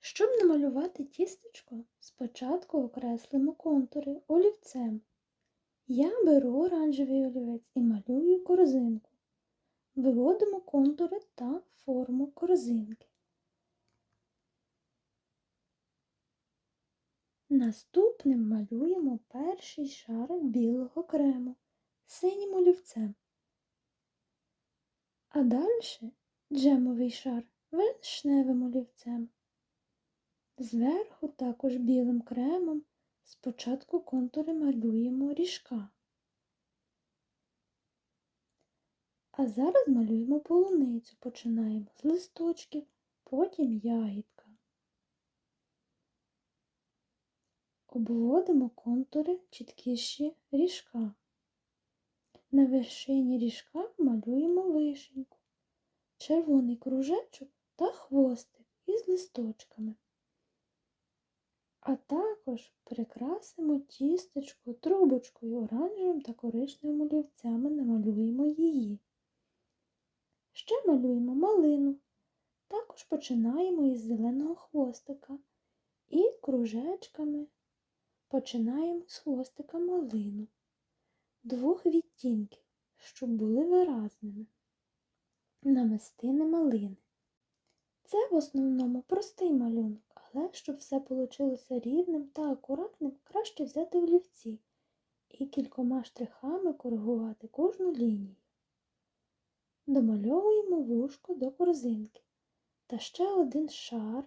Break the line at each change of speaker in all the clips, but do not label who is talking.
Щоб намалювати тістечко, спочатку окреслимо контури олівцем. Я беру оранжевий олівець і малюю корзинку. Виводимо контури та форму корзинки. Наступним малюємо перший шар білого крему синім олівцем. А далі джемовий шар вишневим олівцем. Зверху також білим кремом спочатку контури малюємо ріжка. А зараз малюємо полуницю. Починаємо з листочків, потім ягідка. Обводимо контури чіткіші ріжка. На вершині ріжка малюємо вишеньку, червоний кружечок та хвостик із листочками. А також прикрасимо тістечко трубочкою оранжевим та коричневим олівцями намалюємо її. Ще малюємо малину. Також починаємо із зеленого хвостика і кружечками починаємо з хвостика малину двох відтінків, щоб були виразними. Намистини малини. Це в основному простий малюнок, але щоб все вийшло рівним та акуратним, краще взяти олівці і кількома штрихами коригувати кожну лінію. Домальовуємо вушко до корзинки та ще один шар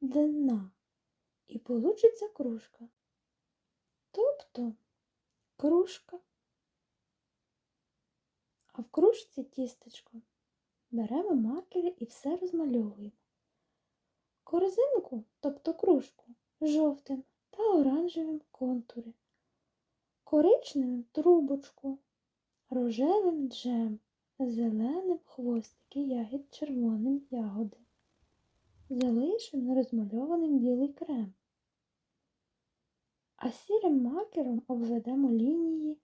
дна, і получиться кружка. Тобто кружка. А в кружці тістечко беремо маркери і все розмальовуємо. Корзинку, тобто кружку, жовтим та оранжевим контури, коричневим трубочку, рожевим джем, зеленим хвостики ягід червоним ягоди, залишим розмальованим білий крем. А сірим маркером обведемо лінії,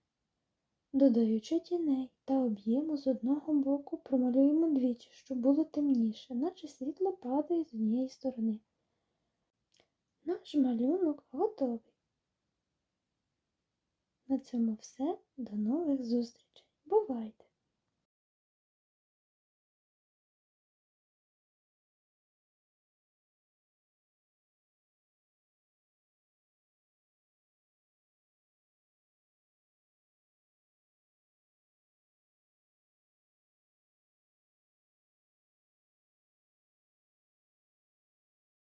додаючи тіней та об'єму з одного боку промалюємо двічі, щоб було темніше, наче світло падає з однієї сторони. Наш малюнок готовий. На цьому все. До нових зустрічей. Бувайте!